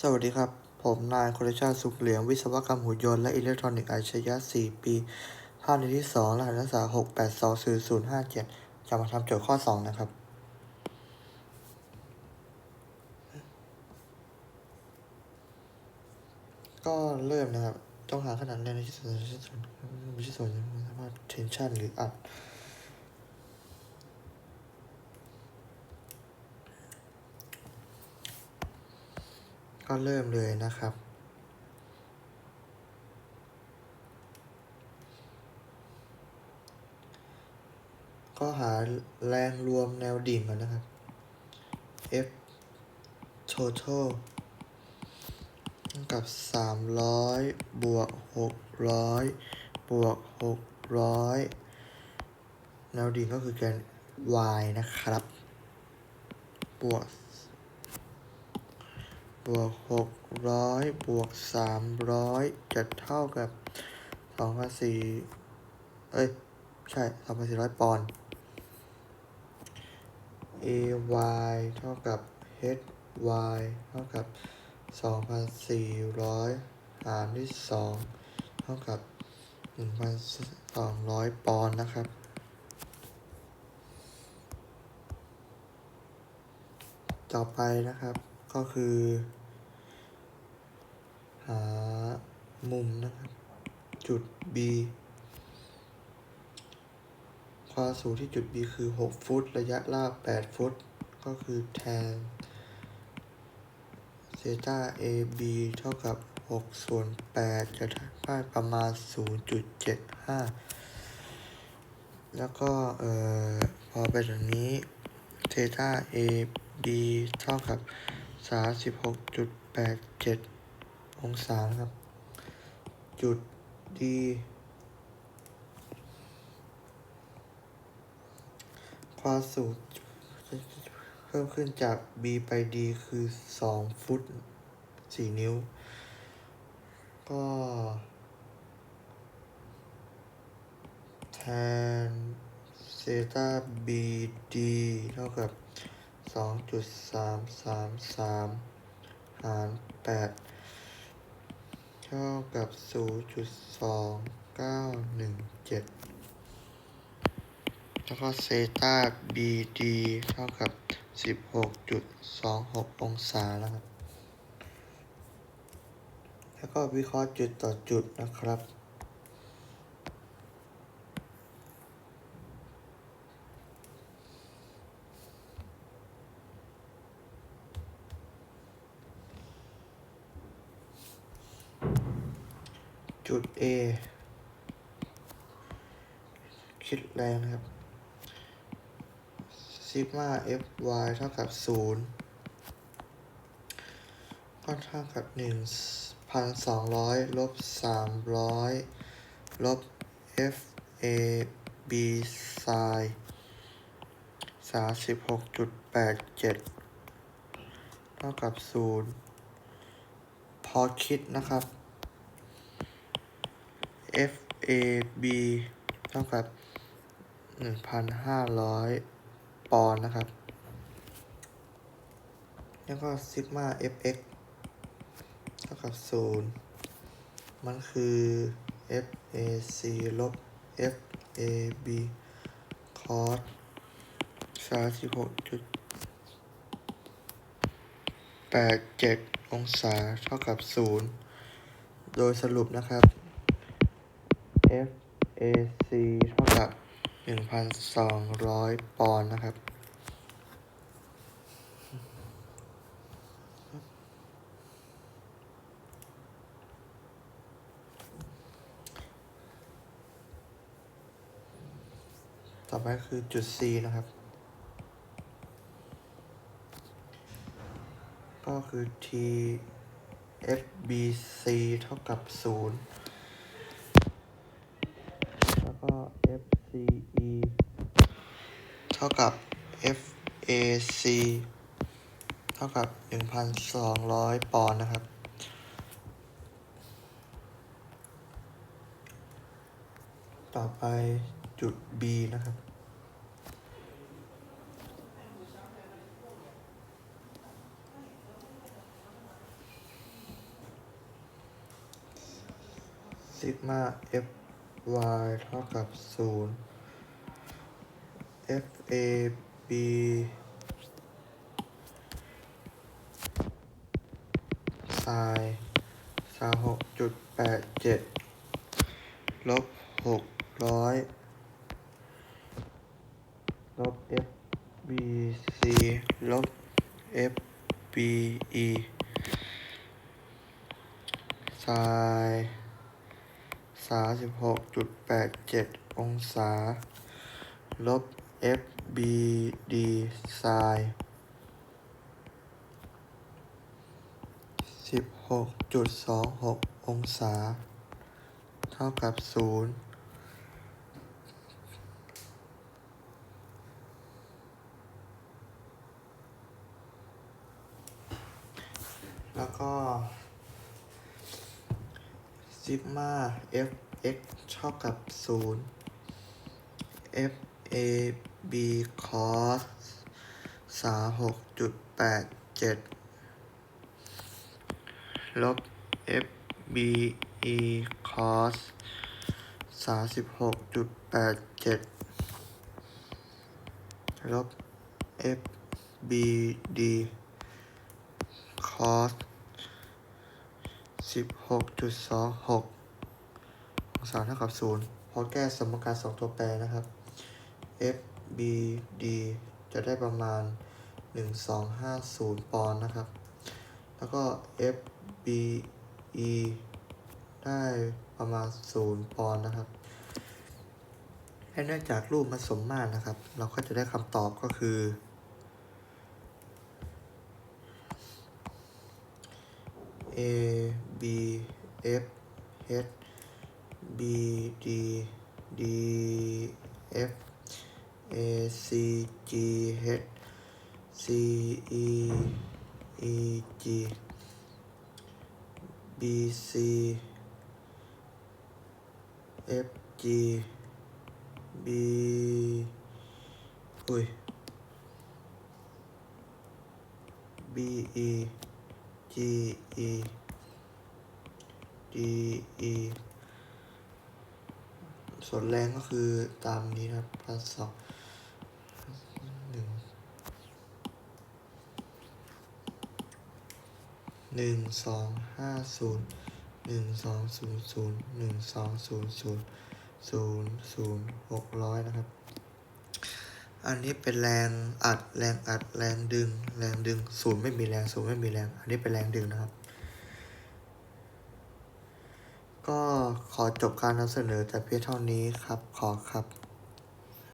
สวัสดีครับ ผมนายคลชาติสุขเหลียง วิศวกรรมหุ่นยนต์และอิเล็กทรอนิกส์อาชญะ 4 ปีภาคในที่ 2 รหัสนักศึกษา6820057 จะมาทำโจทย์ข้อ 2 นะครับ ก็เริ่มนะครับ ต้องหาขนาดแรงในที่ส่วนที่ส่วนที่ส่วนสามารถ tension หรืออัด ก็เริ่มเลยนะครับ ก็หาแรงรวมแนวดิ่งก่อนนะครับ F total กับสามร้อยบวกหกร้อยบวกหกร้อยแนวดิ่งก็คือแกน y นะครับ บวก บวกหกร้อยบวกสามร้อยจะเท่ากับสองพันสี่เอ้ย ใช่สองพันสี่ร้อยปอนด์ ay เท่ากับ hy เท่ากับสองพันสี่ร้อยหารด้วยสองเท่ากับหนึ่งพันสองร้อยปอนด์นะครับต่อไปนะครับ ก็คือ หามุมนะครับ จุด B ความสูงที่จุด B คือ 6 ฟุต ระยะลาก 8 ฟุต ก็คือแทนเซต้า AB เท่ากับ 6 ส่วน 8 จะได้ประมาณ 0.75 แล้วก็เอ่อพอเป็นแบบนี้เทตา AB เท่ากับ 36.87องศาครับ จุด D ความสูงเพิ่มขึ้นจาก B ไป D คือ 2 ฟุต 4 นิ้ว ก็แทนเซตา BD เท่ากับ 2.333หาร8เท่ากับ0.2917แล้วก็เซตา BD เท่ากับ 16.26 องศานะครับ แล้วก็วิเคราะห์จุดต่อจุดนะครับ จุด A คิดแรงครับ ซิกมา fy เท่ากับ 0 ก็เท่ากับ 1,200 ลบ 300 ลบ fab sin 36.87เท่ากับ0พอคิดนะครับ FAB เท่ากับ 1,500 ปอนด์นะครับ แล้วก็ซิกมา FX เท่ากับ 0 มันคือ FAC ลบ FAB cos 36.87องศาเท่ากับ0โดยสรุปนะครับ FAC เท่ากับ 1,200 ปอนด์นะครับ ต่อไปคือจุด C นะครับ ก็คือ T FBC เท่ากับ 0 ก็ FCE เท่ากับ FAC เท่ากับ 1,200 ปอนด์นะครับ ต่อไปจุด B นะครับซิกมา F y เท่ากับศูนย์ f a b ไซน์สามหกจุดแปดเจ็ดลบหกร้อยลบ f b c ลบ f b e ไซน์ สามสิบหกจุดแปดเจ็ดองศา ลบ f b d ไซน์สิบหกจุดสองหกองศา เท่ากับศูนย์แล้วก็ ซิกมา f x เอชเท่ากับศูนย์ f a b cos สามหกจุดแปดเจ็ดลบ f b e cos สามสิบหกจุดแปดเจ็ดลบ f b d cos สิบหกจุดสองหกองศาเท่ากับศูนย์พอแก้สมการสองตัวแปรนะครับ f b d จะได้ประมาณหนึ่งสองห้าศูนย์ปอนด์นะครับ แล้วก็ f b e ได้ประมาณศูนย์ปอนด์นะครับและเนื่องจากรูปมันสมมาตรนะครับ เราก็จะได้คำตอบก็คือ a b, f, h, b d d, f, a, c, g, h, c e e g, b, c, f, g, b, ui. B e g e. d e ส่วนแรงก็คือตามนี้นะครับพันสองหนึ่งหนึ่งสองห้าศูนย์หนึ่งสองศูนย์ศูนย์หนึ่งสองศูนย์ศูนย์ศูนย์ศูนย์หกร้อยนะครับ อันนี้เป็นแรงอัดแรงอัดแรงดึง แรงดึงศูนย์ไม่มีแรงศูนย์ไม่มีแรง อันนี้เป็นแรงดึงนะครับ ก็ขอจบการนำเสนอแต่เพียงเท่านี้ครับ ขอครับ